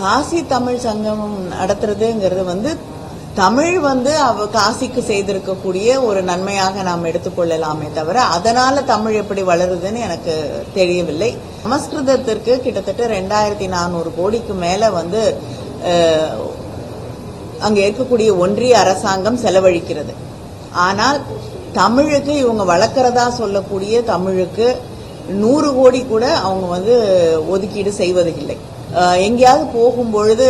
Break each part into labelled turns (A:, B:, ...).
A: காசி தமிழ் சங்கமம் நடத்துறதுங்கிறது வந்து தமிழ் வந்து அவ காசிக்கு செய்திருக்கக்கூடிய ஒரு நன்மையாக நாம் எடுத்துக்கொள்ளலாமே தவிர அதனால தமிழ் எப்படி வளருதுன்னு எனக்கு தெரியவில்லை. சமஸ்கிருதத்திற்கு கிட்டத்தட்ட ரெண்டாயிரத்தி நானூறு கோடிக்கு மேல வந்து அங்கே இருக்கக்கூடிய ஒன்றிய அரசாங்கம் செலவழிக்கிறது. ஆனால் தமிழுக்கு இவங்க வளர்க்கறதா சொல்லக்கூடிய தமிழுக்கு நூறு கோடி கூட அவங்க வந்து ஒதுக்கீடு செய்வதில்லை அஹ், எங்கேயாவது போகும் பொழுது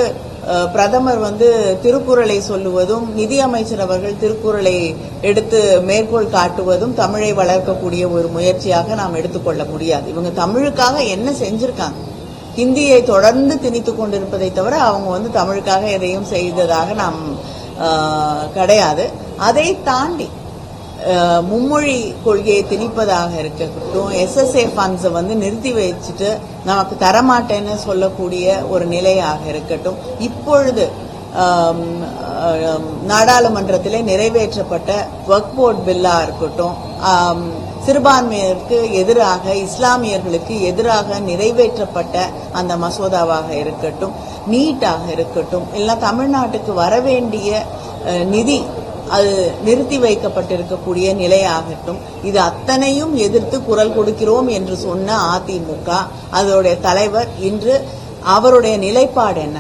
A: பிரதமர் வந்து திருக்குறளை சொல்லுவதும் நிதியமைச்சர் அவர்கள் திருக்குறளை எடுத்து மேற்கோள் காட்டுவதும் தமிழை வளர்க்கக்கூடிய ஒரு முயற்சியாக நாம் எடுத்துக்கொள்ள முடியாது. இவங்க தமிழுக்காக என்ன செஞ்சிருக்காங்க? ஹிந்தியை தொடர்ந்து திணித்து கொண்டிருப்பதை தவிர அவங்க வந்து தமிழுக்காக எதையும் செய்ததாக நாம் ஆஹ், கிடையாது. அதை தாண்டி மும்மொழி கொள்கையை திணிப்பதாக இருக்கட்டும் எஸ்எஸ்ஏ ஃபண்ட்ஸை வந்து நிறுத்தி வச்சுட்டு நமக்கு தரமாட்டேன்னு சொல்லக்கூடிய ஒரு நிலையாக இருக்கட்டும் இப்பொழுது நாடாளுமன்றத்தில் நிறைவேற்றப்பட்ட ஒர்க் போர்ட் பில்லா இருக்கட்டும் சிறுபான்மையருக்கு எதிராக இஸ்லாமியர்களுக்கு எதிராக நிறைவேற்றப்பட்ட அந்த மசோதாவாக இருக்கட்டும் நீட்டாக இருக்கட்டும் இல்லை தமிழ்நாட்டுக்கு வரவேண்டிய வேண்டிய நிதி அது நிறுத்தி வைக்கப்பட்டிருக்கக்கூடிய நிலையாகட்டும். இது அத்தனையும் எதிர்த்து குரல் கொடுக்கிறோம் என்று சொன்ன அதிமுக. அதோடைய தலைவர் இன்று அவருடைய நிலைப்பாடு என்ன?